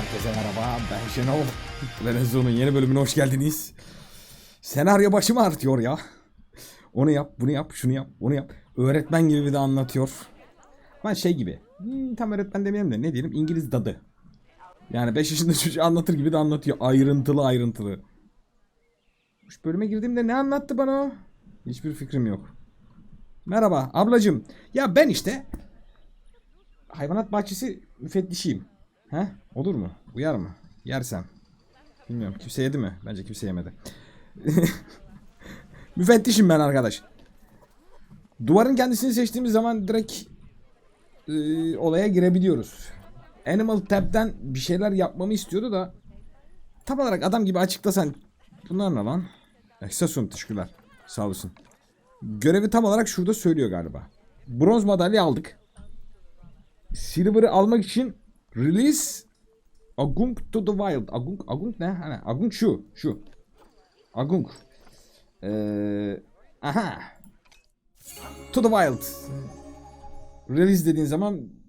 Herkese merhaba ben Şenol. Renezo'nun yeni bölümüne hoş geldiniz. Senaryo başımı artıyor ya. Onu yap, bunu yap, şunu yap, onu yap. Öğretmen gibi bir de anlatıyor. Ben şey gibi. hmm, tam öğretmen demeyelim de ne diyelim İngiliz dadı. Yani 5 yaşında çocuğu anlatır gibi de anlatıyor. Ayrıntılı ayrıntılı. Şu bölüme girdiğimde ne anlattı bana? Hiçbir fikrim yok. Merhaba ablacım. Ya ben işte hayvanat bahçesi müfettişiyim. He? Olur mu? Uyar mı? Yersem. Bilmiyorum. Kimse yedi mi? Bence kimse yemedi. Müfettişim ben arkadaş. Duvarın kendisini seçtiğimiz zaman direkt e, olaya girebiliyoruz. Animal Tab'den bir şeyler yapmamı istiyordu da tam olarak adam gibi açıklasan bunlar ne lan? Eksasun teşekkürler. Sağ olasın. Görevi tam olarak şurada söylüyor galiba. Bronz madalya aldık. Silver'ı almak için release Agung to the wild. Agung, Agung ne? Hani Agung şu, şu. Agung. Ee, aha. To the wild. Release dediğin zaman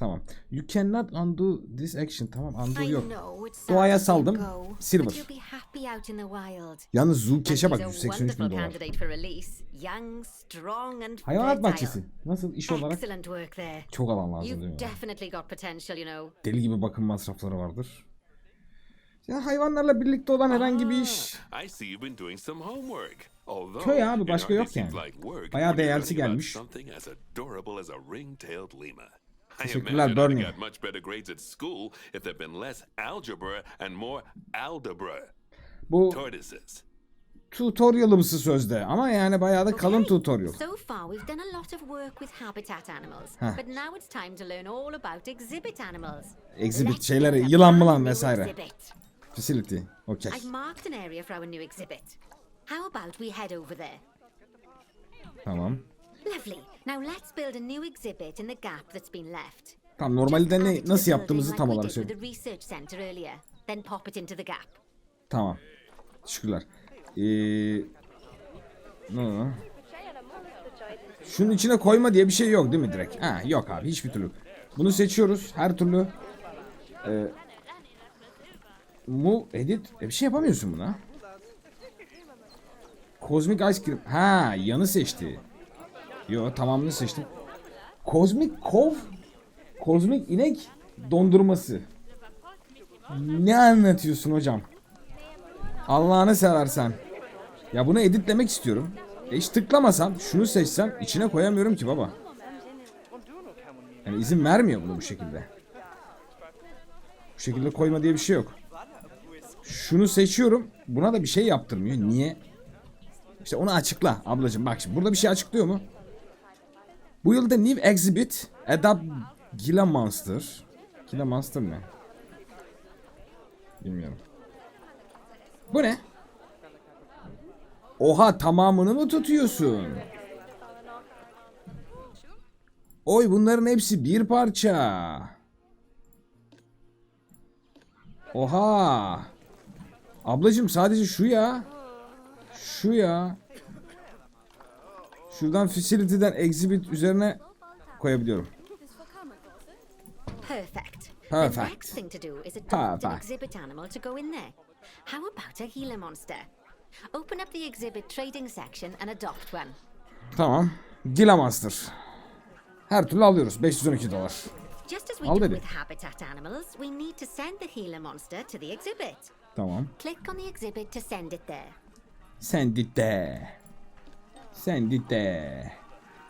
tamam. You cannot undo this action. Tamam undo I yok. know it's Doğaya saldım. go, Silver. but you'll be happy out in the wild. Yalnız Cash'e bak he's a 183 bin wonderful dolar. candidate for release. Young, strong and Hayvanat bahçesi. Nasıl iş olarak? Excellent work there. Çok alan lazım değil You've mi? definitely got potential, you know. Deli gibi bakım masrafları vardır. Ya hayvanlarla birlikte olan herhangi bir iş. I see you've been doing some homework. Although Köy abi, başka yok yani. like work Bayağı about gelmiş. Teşekkürler, Bernie. got much better grades at school if there'd been less algebra and more aldebra. Bu Tortoises. tutorialımsı sözde ama yani bayağı da kalın Okay, tutorial. So far, we've done a lot of work with habitat animals, Huh. but now it's time to learn all about exhibit animals. Exhibit Let's şeyleri, build a yılan mılan vesaire. Facility. Okay. I've marked an area for our new exhibit. How about we head over there? Tamam. Lovely. Now let's build a new exhibit in the gap that's been left. Tam normalde ne nasıl yaptığımızı tam olarak söyle. Then pop it into the gap. Tamam. Teşekkürler. Ee, ne oldu? Şunun içine koyma diye bir şey yok değil mi direkt? Ha yok abi hiçbir türlü. Bunu seçiyoruz her türlü. Ee, mu edit e, bir şey yapamıyorsun buna. Kozmik Ice Cream. Ha yanı seçti. Yo tamamını seçtim. Kozmik Kov Kozmik inek dondurması. Ne anlatıyorsun hocam? Allah'ını seversen. Ya bunu editlemek istiyorum. E hiç tıklamasam, şunu seçsem içine koyamıyorum ki baba. Yani izin vermiyor bunu bu şekilde. Bu şekilde koyma diye bir şey yok. Şunu seçiyorum. Buna da bir şey yaptırmıyor. Niye? İşte onu açıkla ablacığım. Bak şimdi burada bir şey açıklıyor mu? Bu yılda New Exhibit Adopt Gila Monster. Gila Monster ne? Bilmiyorum. Bu ne? Oha tamamını mı tutuyorsun? Oy bunların hepsi bir parça. Oha. Ablacım sadece şu ya. Şu ya. Şuradan facility'den exhibit üzerine koyabiliyorum. Perfect. Perfect. The next thing to do is adopt an Perfect. exhibit animal to go in there. How about a Gila monster? Open up the exhibit trading section and adopt one. Tamam. Gila Monster. Her türlü alıyoruz. 512 dolar. Just as we Al do dedi. with habitat animals, we need to send the Gila monster to the exhibit. Tamam. Click on the exhibit to send it there. Send it there. Send it there.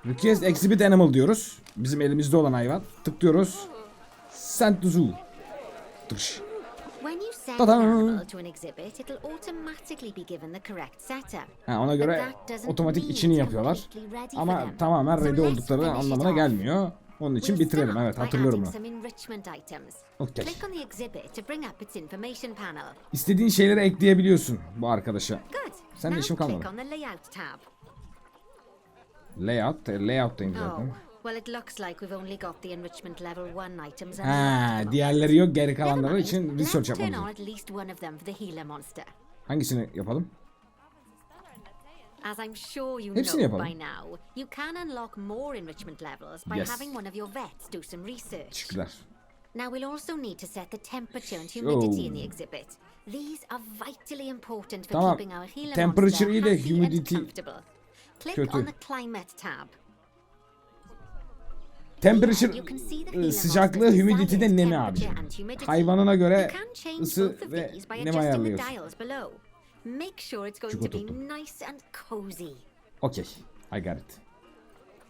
Request exhibit animal diyoruz. Bizim elimizde olan hayvan. Tıklıyoruz. Send to zoo. Setup. Ha, ona göre otomatik içini yapıyorlar. Ama tamamen ready oldukları anlamına gelmiyor. Onun için bitirelim. Evet hatırlıyorum bunu. Okay. İstediğin şeyleri ekleyebiliyorsun bu arkadaşa. Sen de işim kalmadı. Layout tab. Layout, e, layout'tayım Oh, zaten. well it looks like we've only got the enrichment level 1 items Ha, diğerleri yok. Geri kalanları için let's research turn yapmamız on lazım. at least one of them for the Gila monster. Hangisini yapalım? As I'm sure you Hepsini know yapalım. by now, you can unlock more enrichment levels by Yes. having one of your vets do some research. Teşekkürler. Now we'll also need to set the temperature and humidity in the exhibit. These are vitally important for Tamam. keeping our Gila Temperature monster iyi de happy humidity and comfortable. Click kötü. on the climate tab. Temperature e, sıcaklığı humidity de nemi abi. Hayvanına göre ısı ve nem ayarlıyorsun. dials below. Make sure it's going Çukur to be tuttum. nice and cozy. Okey. I got it.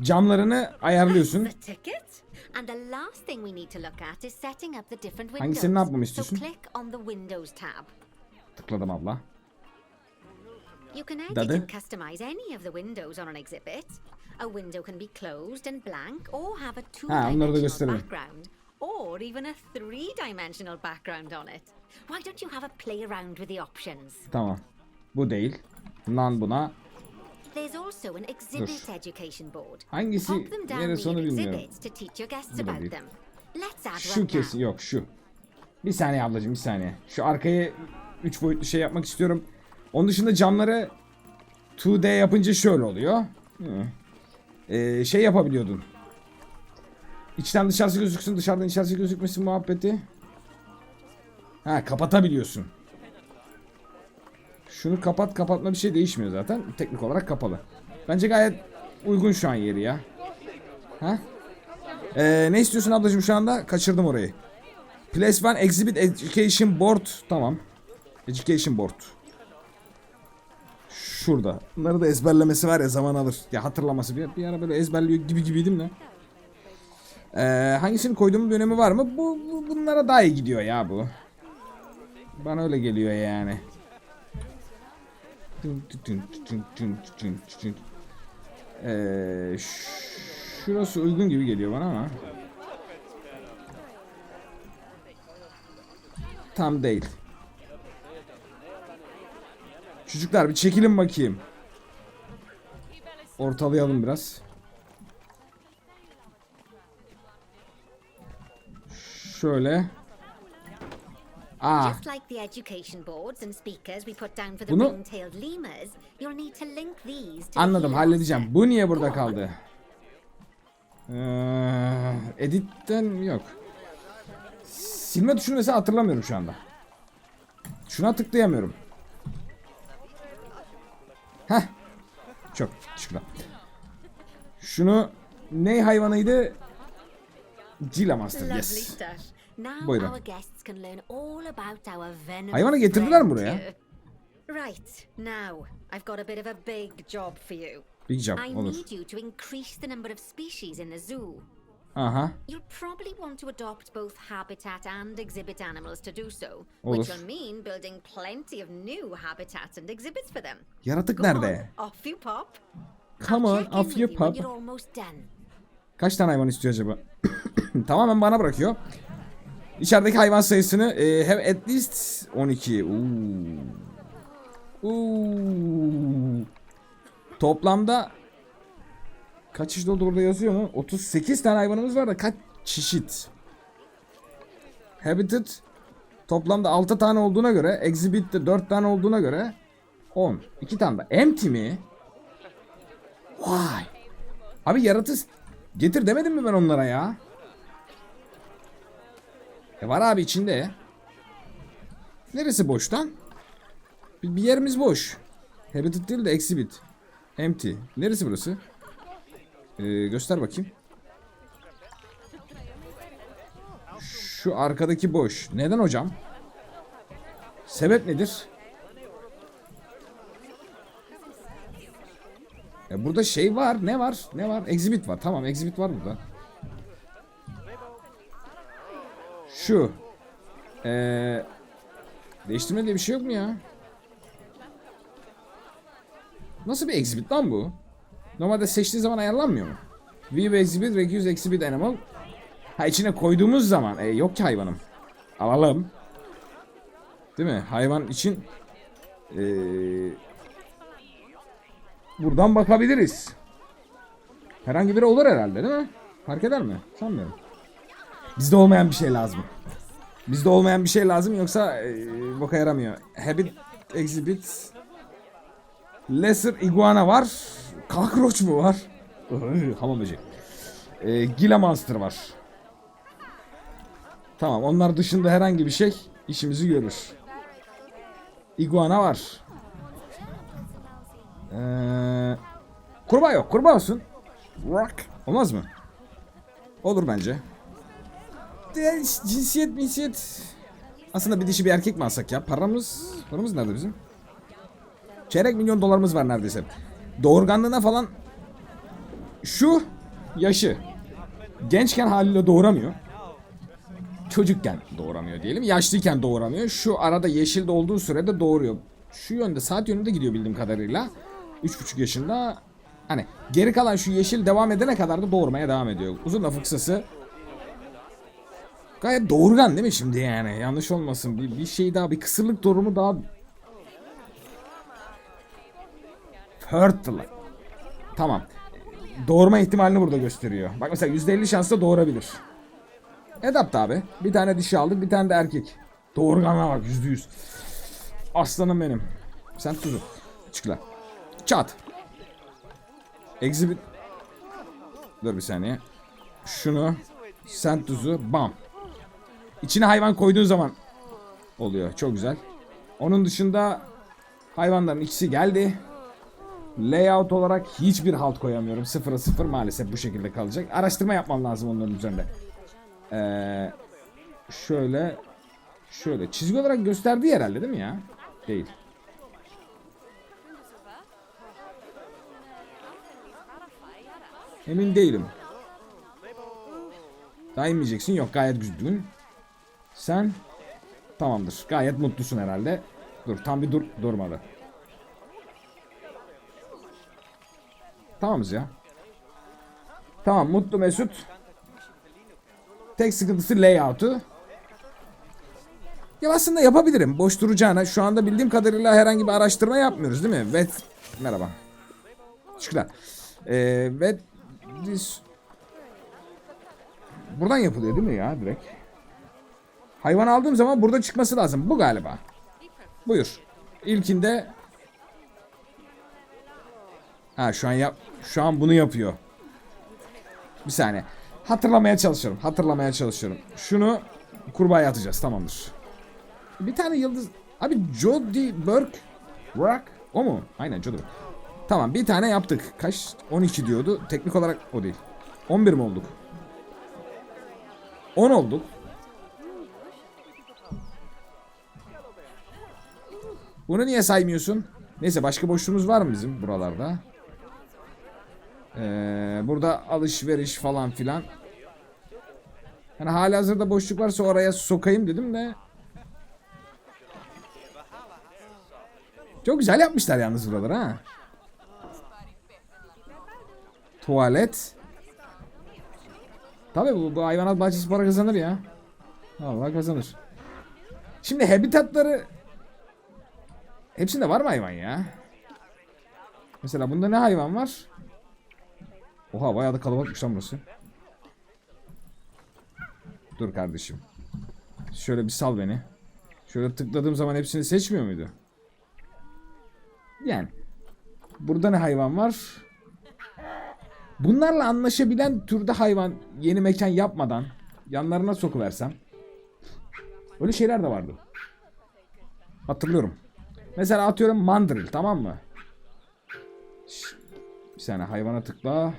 Camlarını ayarlıyorsun. Hangisini ne yapmamı istiyorsun? Tıkladım abla. You can edit Dadı. and customize any of the windows on an exhibit. A window can be closed and blank or have a two-dimensional background or even a three-dimensional background on it. Why don't you have a play around with the options? Tamam. Bu değil. Lan buna. There's also an exhibit education board. Hangisi neresi onu bilmiyorum. Bu da değil. Şu kesin yok şu. Bir saniye ablacığım bir saniye. Şu arkaya 3 boyutlu şey yapmak istiyorum. Onun dışında camları 2D yapınca şöyle oluyor. Ee, şey yapabiliyordun. İçten dışarısı gözüksün dışarıdan içerisi gözükmesin muhabbeti. Ha kapatabiliyorsun. Şunu kapat kapatma bir şey değişmiyor zaten. Teknik olarak kapalı. Bence gayet uygun şu an yeri ya. Ha? Ee, ne istiyorsun ablacığım şu anda? Kaçırdım orayı. Place One Exhibit Education Board. Tamam. Education Board. Şurada. Bunları da ezberlemesi var ya zaman alır. Ya hatırlaması bir, bir ara böyle ezberliyor gibi gibiydim de. Ee, hangisini koyduğumun bir önemi var mı? Bu, bu bunlara daha iyi gidiyor ya bu. Bana öyle geliyor yani. Ee, şurası uygun gibi geliyor bana ama. Tam değil. Çocuklar bir çekilin bakayım. Ortalayalım biraz. Şöyle. Ah, Just like the education boards and speakers we put down for the Bunu- ring-tailed lemurs, you'll need to link these to the anladım halledeceğim. Bu niye burada kaldı? Ee, editten yok. Silme tuşunu mesela hatırlamıyorum şu anda. Şuna tıklayamıyorum. Heh. Çok şükür. Şunu ne hayvanıydı? Gila Master yes. Buyurun. Hayvanı getirdiler mi buraya? Right, now I've got a bit of a big job for you. Big job I olur. need you to increase the number of species in the zoo. Aha. You'll probably want to adopt both habitat and exhibit animals to do so, which will mean building plenty of new habitats and exhibits for them. Yaratık Go nerede? on, off you pop. Come on, off you pop. Kaç tane hayvan istiyor acaba? Tamamen bana bırakıyor. İçerideki hayvan sayısını e, have at least 12. Oo. Oo. Toplamda kaç çeşit oldu burada yazıyor mu? 38 tane hayvanımız var da kaç çeşit? Habitat toplamda 6 tane olduğuna göre, exhibit'te 4 tane olduğuna göre 10. 2 tane de empty mi? Vay. Abi yaratı getir demedim mi ben onlara ya? E var abi içinde. Neresi boştan? Bir, bir yerimiz boş. Habitat değil de exhibit. Empty. Neresi burası? Ee, göster bakayım. Şu arkadaki boş. Neden hocam? Sebep nedir? E burada şey var. Ne var? Ne var? Exhibit var. Tamam exhibit var burada. Şu. Ee, değiştirme diye bir şey yok mu ya? Nasıl bir exhibit lan bu? Normalde seçtiği zaman ayarlanmıyor mu? View exhibit, reuse exhibit animal. Ha içine koyduğumuz zaman. E, yok ki hayvanım. Alalım. Değil mi? Hayvan için ee, buradan bakabiliriz. Herhangi biri olur herhalde değil mi? Fark eder mi? Sanmıyorum. Bizde olmayan bir şey lazım. Bizde olmayan bir şey lazım yoksa e, boka yaramıyor. Habit exhibit Lesser iguana var. Cockroach mu var? Hamam böceği. E, Gila monster var. Tamam onlar dışında herhangi bir şey işimizi görür. Iguana var. Ee, kurbağa yok. Kurbağa olsun. Rock. Olmaz mı? Olur bence. Cinsiyet minsiyet. Aslında bir dişi bir erkek mi alsak ya? Paramız paramız nerede bizim? Çeyrek milyon dolarımız var neredeyse. Doğurganlığına falan şu yaşı gençken haliyle doğuramıyor. Çocukken doğuramıyor diyelim. Yaşlıyken doğuramıyor. Şu arada yeşilde olduğu sürede doğuruyor. Şu yönde saat yönünde gidiyor bildiğim kadarıyla. 3,5 yaşında. Hani geri kalan şu yeşil devam edene kadar da doğurmaya devam ediyor. Uzun lafı kısası Gayet doğurgan değil mi şimdi yani? Yanlış olmasın. Bir, bir şey daha, bir kısırlık durumu daha... Fertile. Tamam. Doğurma ihtimalini burada gösteriyor. Bak mesela %50 şansla doğurabilir. Edapt abi. Bir tane dişi aldık, bir tane de erkek. Doğurganlığa bak %100. Aslanım benim. Sen tuzu. Çıkla. Çat. Exhibit. Dur bir saniye. Şunu. Sen tuzu. Bam. İçine hayvan koyduğun zaman oluyor. Çok güzel. Onun dışında hayvanların ikisi geldi. Layout olarak hiçbir halt koyamıyorum. Sıfıra sıfır maalesef bu şekilde kalacak. Araştırma yapmam lazım onların üzerinde. Ee, şöyle şöyle çizgi olarak gösterdiği herhalde değil mi ya? Değil. Emin değilim. Daha inmeyeceksin. Yok gayet düzgün. Sen tamamdır. Gayet mutlusun herhalde. Dur tam bir dur durmadı. Tamamız ya. Tamam mutlu Mesut. Tek sıkıntısı layout'u. Ya aslında yapabilirim. Boş duracağına. Şu anda bildiğim kadarıyla herhangi bir araştırma yapmıyoruz değil mi? Vet merhaba. Şükürler. Ee, vet this... Buradan yapılıyor değil mi ya direkt? Hayvan aldığım zaman burada çıkması lazım. Bu galiba. Buyur. İlkinde Ha şu an yap şu an bunu yapıyor. Bir saniye. Hatırlamaya çalışıyorum. Hatırlamaya çalışıyorum. Şunu kurbağaya atacağız. Tamamdır. Bir tane yıldız. Abi Jody Burke Rock o mu? Aynen Jody. Tamam bir tane yaptık. Kaç? 12 diyordu. Teknik olarak o değil. 11 mi olduk? 10 olduk. Bunu niye saymıyorsun? Neyse başka boşluğumuz var mı bizim buralarda? Ee, burada alışveriş falan filan. Yani hala hazırda boşluk varsa oraya sokayım dedim de. Çok güzel yapmışlar yalnız buraları ha. Tuvalet. Tabii bu, bu hayvanat bahçesi para kazanır ya. Allah kazanır. Şimdi habitatları Hepsinde var mı hayvan ya? Mesela bunda ne hayvan var? Oha bayağı da kalabalıkmış lan burası. Dur kardeşim. Şöyle bir sal beni. Şöyle tıkladığım zaman hepsini seçmiyor muydu? Yani. Burada ne hayvan var? Bunlarla anlaşabilen türde hayvan yeni mekan yapmadan yanlarına sokuversem. Öyle şeyler de vardı. Hatırlıyorum. Mesela atıyorum mandril tamam mı? Bir saniye hayvana tıkla.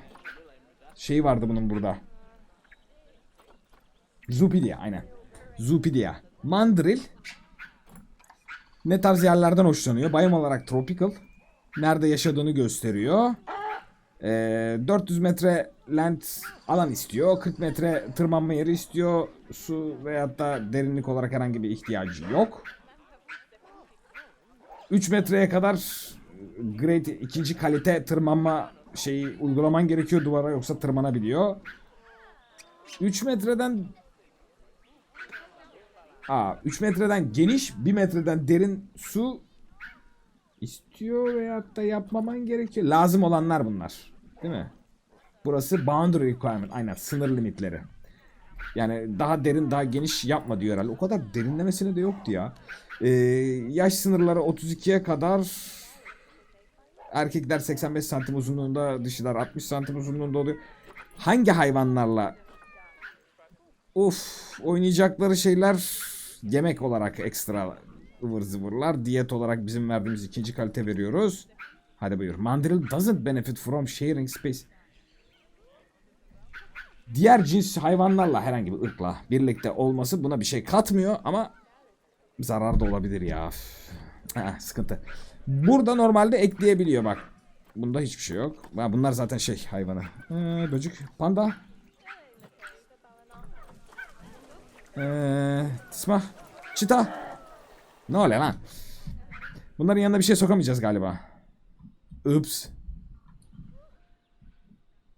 Şey vardı bunun burada. Zupidia aynen. Zupidia. Mandril ne tarz yerlerden hoşlanıyor? Bayım olarak tropical. Nerede yaşadığını gösteriyor. Ee, 400 metre land alan istiyor. 40 metre tırmanma yeri istiyor. Su veyahut da derinlik olarak herhangi bir ihtiyacı yok. 3 metreye kadar grade ikinci kalite tırmanma şeyi uygulaman gerekiyor duvara yoksa tırmanabiliyor. 3 metreden Aa 3 metreden geniş 1 metreden derin su istiyor veyahut da yapmaman gerekiyor. Lazım olanlar bunlar. Değil mi? Burası boundary requirement. Aynen sınır limitleri. Yani daha derin daha geniş yapma diyor herhalde. O kadar derinlemesine de yoktu ya. Ee, yaş sınırları 32'ye kadar erkekler 85 santim uzunluğunda dişiler 60 santim uzunluğunda oluyor. Hangi hayvanlarla Of oynayacakları şeyler yemek olarak ekstra ıvır zıvırlar. Diyet olarak bizim verdiğimiz ikinci kalite veriyoruz. Hadi buyur. Mandrill doesn't benefit from sharing space. Diğer cins hayvanlarla herhangi bir ırkla birlikte olması buna bir şey katmıyor ama zarar da olabilir ya. Ha, sıkıntı. Burada normalde ekleyebiliyor bak. Bunda hiçbir şey yok. Bunlar zaten şey hayvanı. Ee, böcek, panda. Ee, tisma, çita. Ne oluyor lan? Bunların yanına bir şey sokamayacağız galiba. Ups.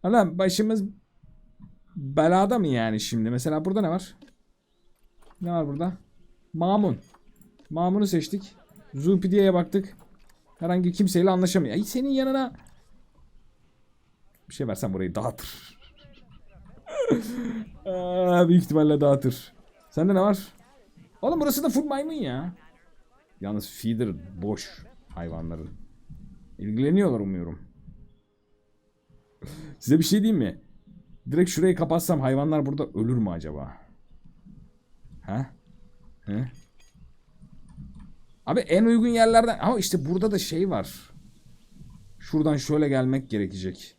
Lan başımız belada mı yani şimdi? Mesela burada ne var? Ne var burada? Mamun. Mamun'u seçtik. Zulpidiye'ye baktık. Herhangi kimseyle anlaşamıyor. Ay senin yanına bir şey versen burayı dağıtır. Aa, büyük ihtimalle dağıtır. Sende ne var? Oğlum burası da full maymun ya. Yalnız feeder boş hayvanları. İlgileniyorlar umuyorum. Size bir şey diyeyim mi? Direkt şurayı kapatsam hayvanlar burada ölür mü acaba? Ha? He? Abi en uygun yerlerden ama işte burada da şey var. Şuradan şöyle gelmek gerekecek.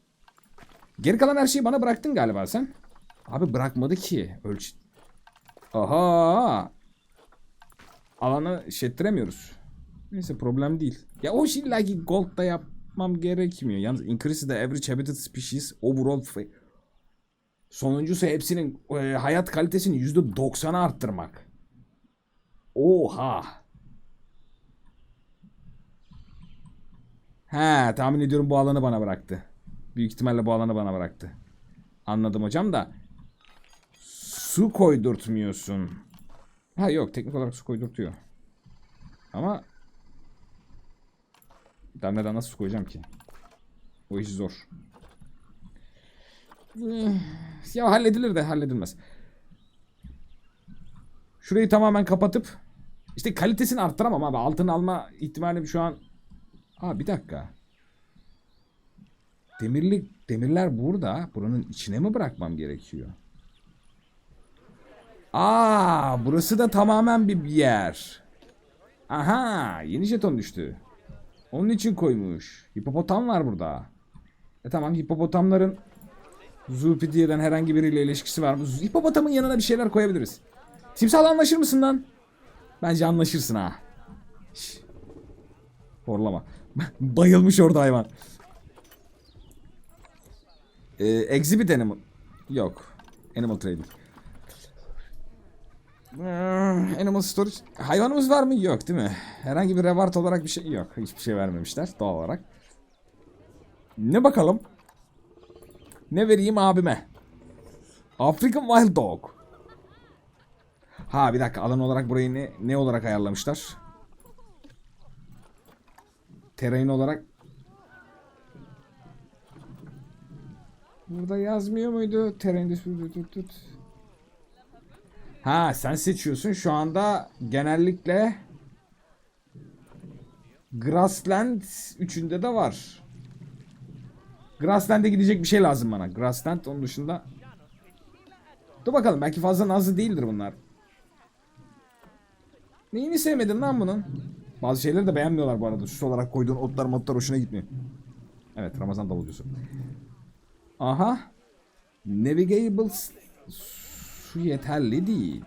Geri kalan her şeyi bana bıraktın galiba sen. Abi bırakmadı ki. Ölç. Aha. Alanı şettiremiyoruz. Neyse problem değil. Ya o şey illa ki gold da yapmam gerekmiyor. Yalnız increase the average habitat species overall Sonuncusu hepsinin e, hayat kalitesini %90'a arttırmak. Oha. He tahmin ediyorum bu alanı bana bıraktı. Büyük ihtimalle bu alanı bana bıraktı. Anladım hocam da. Su koydurtmuyorsun. Ha yok teknik olarak su koydurtuyor. Ama ben neden nasıl su koyacağım ki? O iş zor. Ya halledilir de halledilmez. Şurayı tamamen kapatıp işte kalitesini arttıramam abi. Altın alma ihtimalim şu an Aa bir dakika. Demirli demirler burada. Buranın içine mi bırakmam gerekiyor? Aa, burası da tamamen bir yer. Aha, yeni jeton düştü. Onun için koymuş. Hipopotam var burada. E tamam hipopotamların Zulpidiye'den herhangi biriyle ilişkisi var mı? Hipopotamın yanına bir şeyler koyabiliriz. Timsahla anlaşır mısın lan? Bence anlaşırsın ha. Şş. Horlama. Bayılmış orada hayvan. Ee, exhibit animal. Yok. Animal trading. Ee, Animal storage. Hayvanımız var mı? Yok değil mi? Herhangi bir reward olarak bir şey yok. Hiçbir şey vermemişler doğal olarak. Ne bakalım? Ne vereyim abime? African Wild Dog. Ha bir dakika alan olarak burayı ne, ne olarak ayarlamışlar? Terrain olarak Burada yazmıyor muydu? Dispute tut tut. Ha sen seçiyorsun. Şu anda genellikle Grassland 3'ünde de var. Grassland'e gidecek bir şey lazım bana. Grassland onun dışında. Dur bakalım belki fazla nazlı değildir bunlar. Neyini sevmedin lan bunun? Bazı şeyleri de beğenmiyorlar bu arada. Süs olarak koyduğun otlar modlar hoşuna gitmiyor. Evet Ramazan davulcusu. Aha. Navigable su yeterli değil.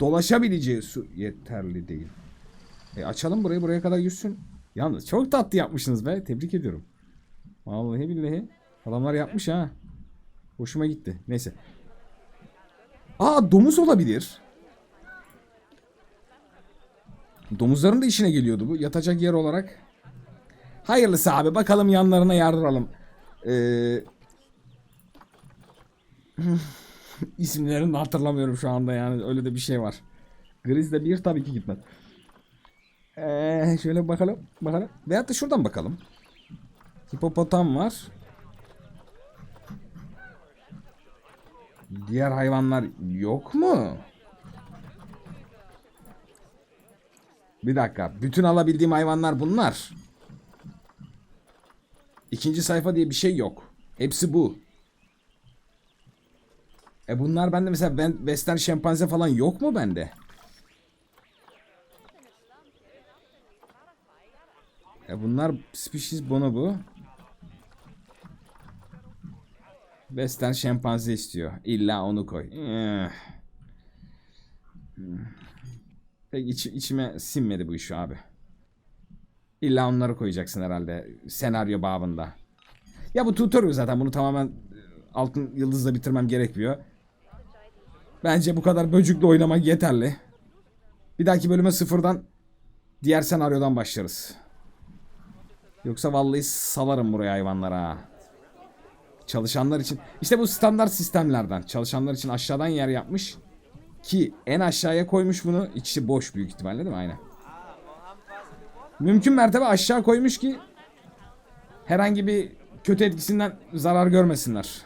Dolaşabileceği su yeterli değil. E açalım burayı buraya kadar yüzsün. Yalnız çok tatlı yapmışsınız be. Tebrik ediyorum. Vallahi billahi. Adamlar yapmış ha. Hoşuma gitti. Neyse. Aa domuz olabilir. Domuzların da işine geliyordu bu. Yatacak yer olarak. Hayırlısı abi. Bakalım yanlarına yardıralım. Ee... İsimlerini de hatırlamıyorum şu anda yani. Öyle de bir şey var. Grizzly bir tabii ki gitmez. Ee, şöyle bakalım. Bakalım. Veyahut da şuradan bakalım. Hipopotam var. Diğer hayvanlar yok mu? Bir dakika. Bütün alabildiğim hayvanlar bunlar. İkinci sayfa diye bir şey yok. Hepsi bu. E bunlar bende mesela ben western şempanze falan yok mu bende? E bunlar species bonobo. Western şempanze istiyor. İlla onu koy. Eh. Hmm. Pek iç- içime sinmedi bu iş abi. İlla onları koyacaksın herhalde senaryo babında. Ya bu tutorial zaten bunu tamamen e, altın yıldızla bitirmem gerekmiyor. Bence bu kadar böcükle oynamak yeterli. Bir dahaki bölüme sıfırdan diğer senaryodan başlarız. Yoksa vallahi salarım buraya hayvanlara. Çalışanlar için. İşte bu standart sistemlerden. Çalışanlar için aşağıdan yer yapmış. Ki en aşağıya koymuş bunu. İçi boş büyük ihtimalle değil mi? Aynen. Mümkün mertebe aşağı koymuş ki herhangi bir kötü etkisinden zarar görmesinler.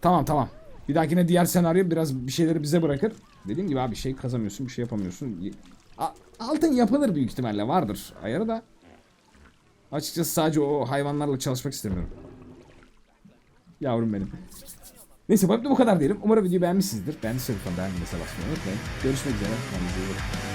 Tamam tamam. Bir dahakine diğer senaryo biraz bir şeyleri bize bırakır. Dediğim gibi abi şey kazamıyorsun, bir şey yapamıyorsun. Altın yapılır büyük ihtimalle vardır ayarı da. Açıkçası sadece o hayvanlarla çalışmak istemiyorum. Yavrum benim. Neyse bu bu kadar diyelim. Umarım videoyu beğenmişsinizdir. Beğendiyseniz lütfen beğenmeyi basmayı unutmayın. Görüşmek üzere. Kendinize iyi bakın.